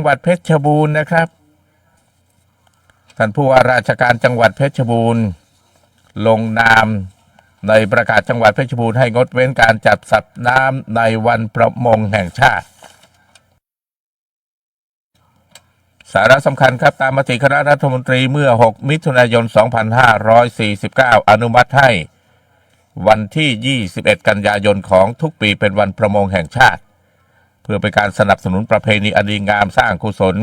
จังหวัดเพชรบูรณ์นะครับ ท่านผู้ว่าราชการจังหวัดเพชรบูรณ์ ลงนามในประกาศจังหวัดเพชรบูรณ์ให้งดเว้นการจับสัตว์น้ำในวันประมงแห่งชาติ สาระสำคัญครับตามมติคณะรัฐมนตรีเมื่อ 6 มิถุนายน 2549 อนุมัติให้ วันที่ 21 กันยายนของทุกปีเป็นวันประมงแห่งชาติ เพื่อเป็นการสนับสนุนประเพณีอดีงามสร้างกุศล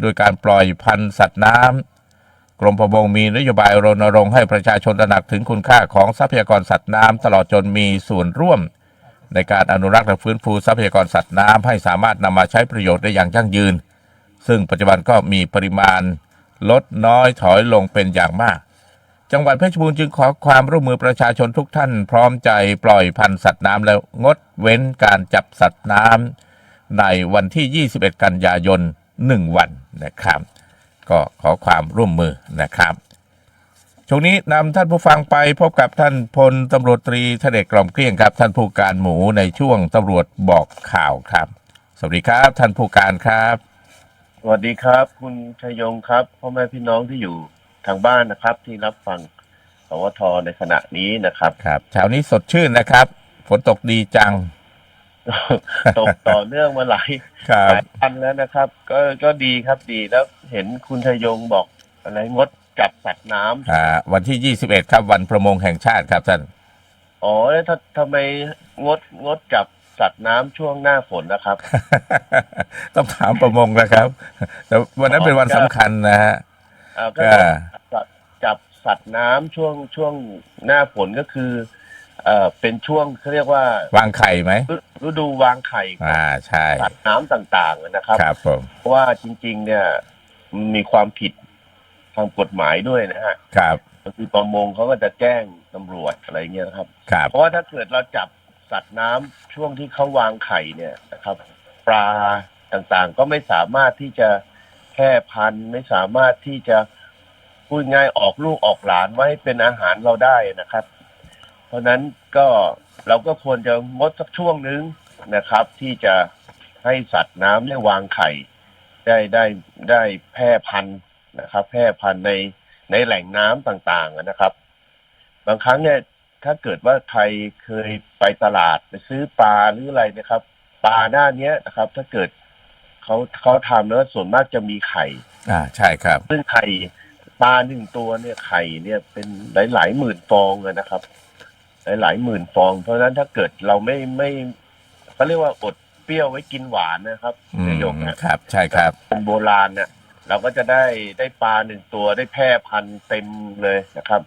โดยการปล่อยพันธุ์สัตว์น้ำกรมประมงมีนโยบายรณรงค์ให้ประชาชนตระหนักถึงคุณค่าของทรัพยากรสัตว์น้ำตลอดจนมีส่วนร่วม ในการอนุรักษ์และฟื้นฟูทรัพยากรสัตว์น้ำให้สามารถนำมาใช้ประโยชน์ได้อย่างยั่งยืน ซึ่งปัจจุบันก็มีปริมาณลดน้อยถอยลงเป็นอย่างมาก จังหวัดเพชรบูรณ์จึงขอความร่วมมือประชาชนทุกท่าน พร้อมใจปล่อยพันธุ์สัตว์น้ำแล้วงดเว้นการจับสัตว์น้ำในวันที่ 21 กันยายน 1 วันนะครับ ก็ขอความร่วมมือนะครับช่วงนี้นำท่านผู้ฟังไปพบกับท่านพลตำรวจตรีทเดชกล่อมเกลี้ยงครับ ท่านผู้การหมูในช่วงตำรวจบอกข่าวครับ สวัสดีครับท่านผู้การครับ สวัสดีครับ คุณชยงครับพ่อแม่พี่น้องที่อยู่ ทางบ้านนะครับ ที่รับฟังสวทในขณะนี้นะครับครับเช้านี้สดชื่นนะครับฝนตกดีจัง ตกต่อเนื่องมาหลายครัหบลายวันแล้วนะครับ ก็ก็ดีครับดีแล้วเห็นคุณชยงบอกอะไรงดจับสัตว์น้ำอ่าวันที่21ครับ วันประมงแห่งชาติครับท่านอ๋อแล้วถ้าทำไมงดงดจับสัตว์น้ำช่วงหน้าฝนนะครับ ต้องถามประมงนะครับ แต่วันนั้นเป็นวันสำคัญนะฮะ อ่าก็อ่า จับจับสัตว์น้ำช่วงช่วงหน้าฝนก็คือเอ่อเป็นช่วงเขาเรียกว่าวางไข่ไหม ฤฤดูวางไข่ของอ่าใช่สัตว์น้ำต่างๆนะครับ ครับผมเพราะว่าจริง ๆ เนี่ยมันมีความผิดทางกฎหมายด้วยนะฮะครับก็คือประมงเขาก็จะแจ้งตำรวจอะไรเงี้ยนะครับ ครับเพราะว่าถ้าเกิดเราจับสัตว์น้ำช่วงที่เขาวางไข่เนี่ยนะครับ ปลาต่างๆก็ไม่สามารถที่จะแพร่พันธุ์ไม่สามารถที่จะพูดง่ายออกลูกออกหลานไว้เป็นอาหารเราได้นะครับ เพราะนั้นก็เราก็ควรจะงดสักช่วงนึงนะครับ ที่จะให้สัตว์น้ำได้วางไข่ ได้ได้ได้แพร่พันธุ์นะครับ แพร่พันธุ์ในในแหล่งน้ำต่างๆนะครับ บางครั้งเนี่ยถ้าเกิดว่าใครเคยไปตลาดไปซื้อปลาหรืออะไรนะครับ ปลาหน้าเนี้ยนะครับ ถ้าเกิด เขาเขาทำแล้วส่วนมากจะมีไข่ อ่าใช่ครับ ซึ่งไข่ปลาหนึ่งตัวเนี่ยไข่เนี่ยเป็นหลายหลายๆหมื่นฟองเลยนะครับ หลายหลายๆหมื่นฟอง เพราะฉะนั้นถ้าเกิดเราไม่ไม่เขาเรียกว่าอดเปรี้ยวไว้กินหวานนะครับอืนายมกนะ ครับ ใช่ครับ เป็นโบราณเนี่ยเราก็จะได้ได้ปลาหนึ่งตัวได้แพร่พันธุ์เต็มเลยนะครับ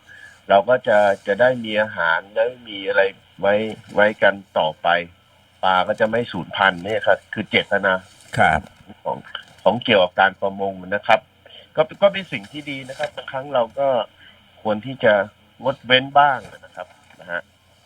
เราก็จะจะได้มีอาหารแล้วมีอะไรไว้ไว้กันต่อไป ปลาก็จะไม่สูญพันธุ์เนี่ยครับคือเจตนา ครับ ของของเกี่ยวกับการประมงนะครับ ก็ก็เป็นสิ่งที่ดีนะครับบางครั้งเราก็ควรที่จะงดเว้นบ้างนะครับ